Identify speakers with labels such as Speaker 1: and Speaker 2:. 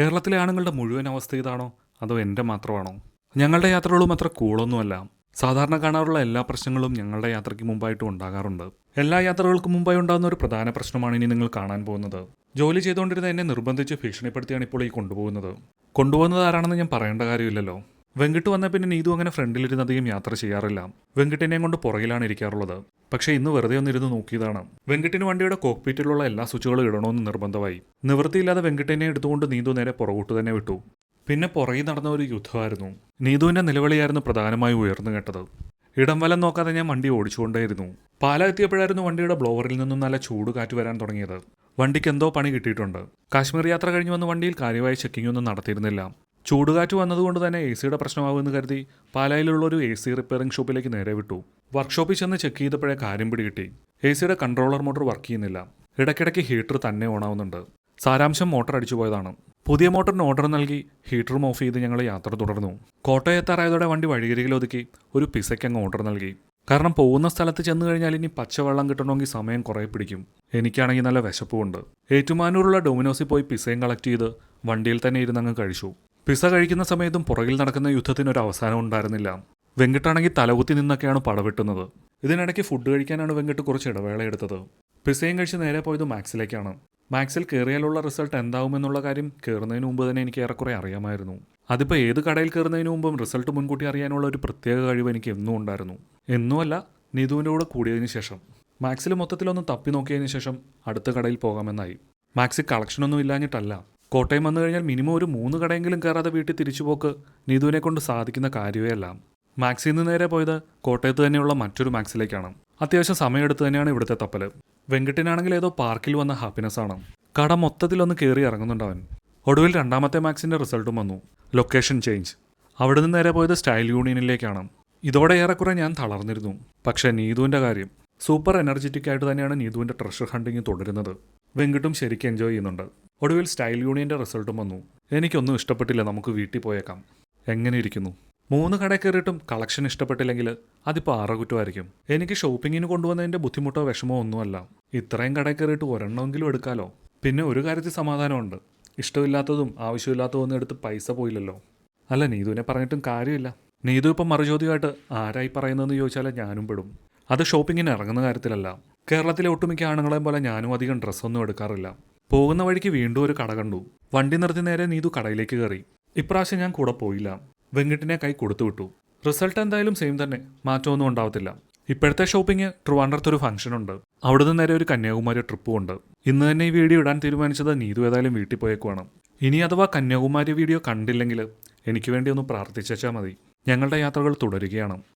Speaker 1: കേരളത്തിലെ ആണുങ്ങളുടെ മുഴുവൻ അവസ്ഥ ഇതാണോ? അതോ എന്റെ മാത്രമാണോ? ഞങ്ങളുടെ യാത്രകളും അത്ര കൂളൊന്നുമല്ല. സാധാരണ കാണാറുള്ള എല്ലാ പ്രശ്നങ്ങളും ഞങ്ങളുടെ യാത്രയ്ക്ക് മുമ്പായിട്ടും ഉണ്ടാകാറുണ്ട്. എല്ലാ യാത്രകൾക്കും മുമ്പായി ഉണ്ടാകുന്ന ഒരു പ്രധാന പ്രശ്നമാണ് ഇനി നിങ്ങൾ കാണാൻ പോകുന്നത്. ജോലി ചെയ്തുകൊണ്ടിരുന്ന എന്നെ നിർബന്ധിച്ച് ഭീഷണിപ്പെടുത്തിയാണ് ഇപ്പോൾ ഈ കൊണ്ടുപോകുന്നത്. കൊണ്ടുപോകുന്നത് ആരാണെന്ന് ഞാൻ പറയേണ്ട കാര്യമില്ലല്ലോ. വെങ്കിട്ട് വന്ന പിന്നെ നീതു അങ്ങനെ ഫ്രണ്ടിലിരുന്നധികം യാത്ര ചെയ്യാറില്ല. വെങ്കിട്ടിനെയും കൊണ്ട് പുറകിലാണ് ഇരിക്കാറുള്ളത്. പക്ഷേ ഇന്ന് വെറുതെ ഒന്നിരുന്ന് നോക്കിയതാണ്. വെങ്കിട്ടിന് വണ്ടിയുടെ കോക്പീറ്റിലുള്ള എല്ലാ സ്വിച്ചുകളും ഇടണമെന്ന് നിർബന്ധമായി. നിവൃത്തിയില്ലാതെ വെങ്കിട്ടിനെ എടുത്തുകൊണ്ട് നീതു നേരെ പുറകോട്ട് തന്നെ വിട്ടു. പിന്നെ പുറകിൽ നടന്ന ഒരു യുദ്ധമായിരുന്നു. നീതുവിന്റെ നിലവിളിയായിരുന്നു പ്രധാനമായി ഉയർന്നു കേട്ടത്. ഇടം വലം നോക്കാതെ ഞാൻ വണ്ടി ഓടിച്ചുകൊണ്ടേയിരുന്നു. പാല എത്തിയപ്പോഴായിരുന്നു വണ്ടിയുടെ ബ്ലോവറിൽ നിന്നും നല്ല ചൂട് കാറ്റ് വരാൻ തുടങ്ങിയത്. വണ്ടിക്ക് എന്തോ പണി കിട്ടിയിട്ടുണ്ട്. കാശ്മീർ യാത്ര കഴിഞ്ഞ് വന്ന വണ്ടിയിൽ കാര്യമായ ചെക്കിംഗ് ഒന്നും നടത്തിയിരുന്നില്ല. ചൂടുകാറ്റ് വന്നതുകൊണ്ട് തന്നെ എ സിയുടെ പ്രശ്നമാകുമെന്ന് കരുതി പാലായിലുള്ള ഒരു എ സി റിപ്പയറിംഗ് ഷോപ്പിലേക്ക് നേരെ വിട്ടു. വർക്ക്ഷോപ്പിൽ ചെന്ന് ചെക്ക് ചെയ്തപ്പോഴേ കാര്യം പിടികിട്ടി. എ സിയുടെ കൺട്രോളർ മോട്ടോർ വർക്ക് ചെയ്യുന്നില്ല. ഇടയ്ക്കിടയ്ക്ക് ഹീറ്റർ തന്നെ ഓണാവുന്നുണ്ട്. സാരാംശം മോട്ടർ അടിച്ചു പോയതാണ്. പുതിയ മോട്ടറിന് ഓർഡർ നൽകി ഹീറ്ററും ഓഫ് ചെയ്ത് ഞങ്ങൾ യാത്ര തുടർന്നു. കോട്ടയത്താറായതോടെ വണ്ടി വഴിയരികിൽ ഒതുക്കി ഒരു പിസയ്ക്ക് അങ്ങ് ഓർഡർ നൽകി. കാരണം പോകുന്ന സ്ഥലത്ത് ചെന്ന് കഴിഞ്ഞാൽ ഇനി പച്ചവെള്ളം കിട്ടണമെങ്കിൽ സമയം കുറേ പിടിക്കും. എനിക്കാണെങ്കിൽ നല്ല വിശപ്പുമുണ്ട്. ഏറ്റുമാനൂരുള്ള ഡൊമിനോസിൽ പോയി പിസയും കളക്ട് ചെയ്ത് വണ്ടിയിൽ തന്നെ ഇരുന്നങ്ങ് കഴിച്ചു. പിസ കഴിക്കുന്ന സമയത്തും പുറകിൽ നടക്കുന്ന യുദ്ധത്തിന് ഒരു അവസാനം ഉണ്ടായിരുന്നില്ല. വെങ്കിട്ടാണെങ്കിൽ തലകുത്തി നിന്നൊക്കെയാണ് പടവെട്ടുന്നത്. ഇതിനിടയ്ക്ക് ഫുഡ് കഴിക്കാനാണ് വെങ്കിട്ട് കുറച്ച് ഇടവേള എടുത്തത്. പിസയും കഴിച്ച് നേരെ പോയത് മാക്സിലേക്കാണ്. മാക്സിൽ കയറിയാലുള്ള റിസൾട്ട് എന്താവുമെന്നുള്ള കാര്യം കയറുന്നതിന് മുമ്പ് തന്നെ എനിക്ക് ഏറെക്കുറെ അറിയാമായിരുന്നു. അതിപ്പോൾ ഏത് കടയിൽ കയറുന്നതിന് മുമ്പും റിസൾട്ട് മുൻകൂട്ടി അറിയാനുള്ള ഒരു പ്രത്യേക കഴിവ് എനിക്ക് എന്നും ഉണ്ടായിരുന്നു. എന്നുമല്ല നീതുവിന്റെ കൂടെ കൂടിയതിന് ശേഷം. മാക്സിൽ മൊത്തത്തിലൊന്ന് തപ്പി നോക്കിയതിന് ശേഷം അടുത്ത കടയിൽ പോകാമെന്നായി. മാക്സി കളക്ഷനൊന്നും ഇല്ലാഞ്ഞിട്ടല്ല. കോട്ടയം വന്നു കഴിഞ്ഞാൽ മിനിമം ഒരു മൂന്ന് കടയെങ്കിലും കയറാതെ വീട്ടിൽ തിരിച്ചു പോക്ക് നീതുവിനെ കൊണ്ട് സാധിക്കുന്ന കാര്യമേ അല്ല. മാക്സിൽ നിന്ന് നേരെ പോയത് കോട്ടയത്ത് തന്നെയുള്ള മറ്റൊരു മാക്സിലേക്കാണ്. അത്യാവശ്യം സമയമെടുത്ത് തന്നെയാണ് ഇവിടുത്തെ തപ്പൽ വെങ്കട്ടിനാണെങ്കിൽ ഏതോ പാർക്കിൽ വന്ന ഹാപ്പിനെസ് ആണ്. കട മൊത്തത്തിലൊന്ന് കയറി അവൻ. ഒടുവിൽ രണ്ടാമത്തെ മാക്സിന്റെ റിസൾട്ടും വന്നു. ലൊക്കേഷൻ ചേഞ്ച് അവിടെ നിന്ന് നേരെ പോയത് സ്റ്റൈൽ യൂണിയനിലേക്കാണ് ഇതോടെ ഏറെക്കുറെ ഞാൻ തളർന്നിരുന്നു. പക്ഷേ നീതുവിന്റെ കാര്യം സൂപ്പർ എനർജറ്റിക് ആയിട്ട് തന്നെയാണ് നീതുവിന്റെ ട്രഷർ ഹണ്ടിങ് തുടരുന്നത്. വെങ്കിട്ടും ശരിക്കും എൻജോയ് ചെയ്യുന്നുണ്ട്. ഒടുവിൽ സ്റ്റൈൽ യൂണിയന്റെ റിസൾട്ടും വന്നു. എനിക്കൊന്നും ഇഷ്ടപ്പെട്ടില്ല നമുക്ക് വീട്ടിൽ പോയേക്കാം. എങ്ങനെ ഇരിക്കുന്നു? മൂന്ന് കട കയറിയിട്ടും കളക്ഷൻ ഇഷ്ടപ്പെട്ടില്ലെങ്കിൽ അതിപ്പോൾ ആറകുറ്റമായിരിക്കും. എനിക്ക് ഷോപ്പിങ്ങിന് കൊണ്ടുവന്നതിന്റെ ബുദ്ധിമുട്ടോ വിഷമോ ഒന്നുമല്ല. ഇത്രയും കട കയറിയിട്ട് ഒരെണ്ണമെങ്കിലും എടുക്കാലോ? പിന്നെ ഒരു കാര്യത്തിൽ സമാധാനമുണ്ട്. ഇഷ്ടമില്ലാത്തതും ആവശ്യമില്ലാത്തതും ഒന്നും എടുത്ത് പൈസ പോയില്ലല്ലോ. അല്ല നീതുവിനെ പറഞ്ഞിട്ടും കാര്യമില്ല. നീതു ഇപ്പം മറുചോദ്യമായിട്ട് ആരായി പറയുന്നതെന്ന് ചോദിച്ചാൽ ഞാനും പെടും. അത് ഷോപ്പിങ്ങിന് ഇറങ്ങുന്ന കാര്യത്തിലല്ല. കേരളത്തിലെ ഒട്ടുമിക്ക ആണുങ്ങളെയും പോലെ ഞാനും അധികം ഡ്രസ്സൊന്നും എടുക്കാറില്ല. പോകുന്ന വഴിക്ക് വീണ്ടും ഒരു കട കണ്ടു. വണ്ടി നിർത്തി നേരെ നീതു കടയിലേക്ക് കയറി. ഇപ്രാവശ്യം ഞാൻ കൂടെ പോയില്ല. വെങ്കിട്ടിനെ കൈ കൊടുത്തു വിട്ടു. റിസൾട്ട് എന്തായാലും സെയിം തന്നെ. മാറ്റമൊന്നും ഉണ്ടാവത്തില്ല. ഇപ്പോഴത്തെ ഷോപ്പിംഗ് ട്രിവാൻഡ്രത്ത് ഒരു ഫംഗ്ഷൻ ഉണ്ട്. അവിടുന്ന് നേരെ ഒരു കന്യാകുമാരി ട്രിപ്പും ഉണ്ട്. ഇന്ന് തന്നെ ഈ വീഡിയോ ഇടാൻ തീരുമാനിച്ചത് നീതു ഏതായാലും വീട്ടിൽ പോയേക്കുവാണ്. ഇനി അഥവാ കന്യാകുമാരി വീഡിയോ കണ്ടില്ലെങ്കിൽ എനിക്ക് വേണ്ടി ഒന്ന് പ്രാർത്ഥിച്ചാൽ മതി. ഞങ്ങളുടെ യാത്രകൾ തുടരുകയാണ്.